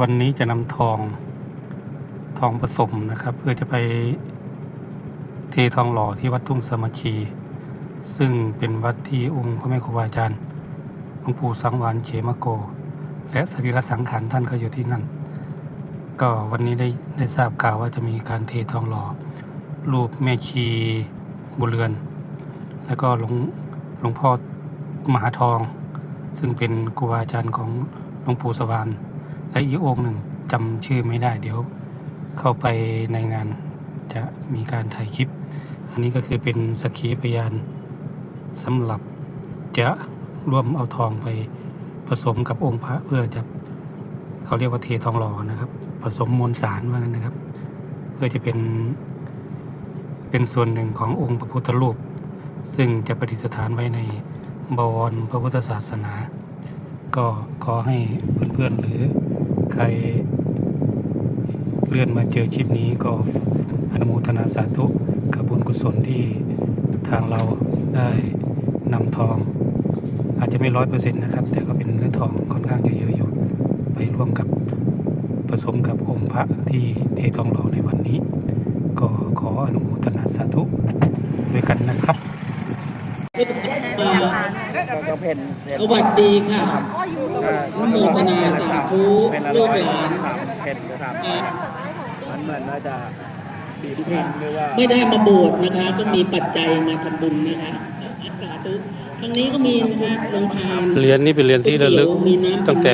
วันนี้จะนำทองทองผสมนะครับ เพื่อจะไปเททองหล่อที่วัดทุ่งสมัคคีซึ่งเป็นวัดที่องค์พระแม่ครูบาอาจารย์หลวงปู่สังวานเขมโก และสรีระสังขารท่านก็อยู่ที่นั่น ก็วันนี้ได้ได้ทราบข่าวว่าจะมีการเททองหล่อ รูปแม่ชีบุเรือน แล้วก็หลวงหลวงพ่อมหาทอง ซึ่งเป็นครูบาอาจารย์ของหลวงปู่สวรรณ และอีกองค์หนึ่งจำชื่อไม่ได้เดี๋ยว เข้าไปในงานจะมีการถ่ายคลิป อันนี้ก็คือเป็นสักขีพยานสำหรับจะร่วมเอาทองไปผสมกับองค์พระเพื่อจะเขาเรียกว่าเททองหล่อนะครับ ผสมมวลสารว่างั้นนะครับ เพื่อจะเป็น เป็นส่วนหนึ่งขององค์พระพุทธรูป ซึ่งจะประดิษฐานไว้ในบวรพระพุทธศาสนา ก็ขอให้เพื่อนๆหรือ ใครเลื่อนมาเจอคลิปนี้ก็อนุโมทนาสาธุกับบุญกุศลที่ทางเราได้นำทอง อาจจะไม่ร้อยเปอร์เซ็นต์นะครับ แต่ก็เป็นเนื้อทองค่อนข้างจะเยอะอยู่ ไปร่วมกับผสมกับองค์พระที่เททองหล่อในวันนี้ ก็ขออนุโมทนาสาธุด้วยกันนะครับ ก็เป็นเป็นสวัสดีค่ะอ่าอนุโมทนาสาธุเป็นละลูร้กอยหลานสามเพนนะครับอ่ามันเหมือนว่าจะบีบคั้นหรือว่าไม่ได้มาบวชนะคะ ก็มีปัจจัยมาทำบุญนะคะสาธุครั้งนี้ก็มีนะคะลงทานเหรียญนี่เป็นเหรียญที่ระลึกมีน้ำตั้งแต่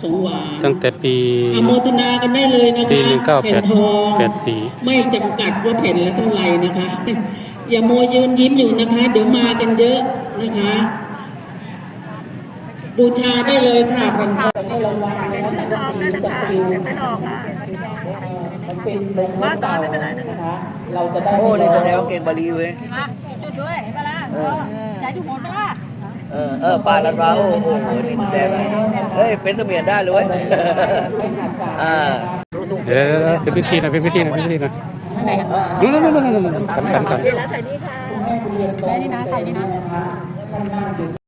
ของหวานตั้งแต่ปีอนุโมทนากันได้เลยนะคะปีหนึ่งเก้าแปผ่ดนทองแปดสี่ไม่จำกัดว่าแผ่นละเท่าไหร่นะคะ อย่ามัวยืนยิ้มอยู่นะคะ เดี๋ยวมากันเยอะนะคะ บูชาได้เลยค่ะแผ่นทองให้รางวัลแล้วสังกะสีจะปลิวไม่ออกค่ะมันเป็นลงว่าเก่านะคะเราจะได้โอ้นี่แสดงว่าเก่งบาลีเว้ยมาจุดด้วยเห็นปะล่ะใช้ถูกหมดปะล่ะเออเออปลาลันวาโอ้โหนี่แสดงว่าเฮ้ยเป็นเสมียนได้เลยเว้ยอ่ารู้สึกเดี๋ยวเดี๋ยวเดี๋ยวเป็นพิธีนะเป็นพิธีนะเป็นพิธีนะนู่นนู่นนู่นนู่นกันกันกันแล้วนี่นะใส่นี่นะ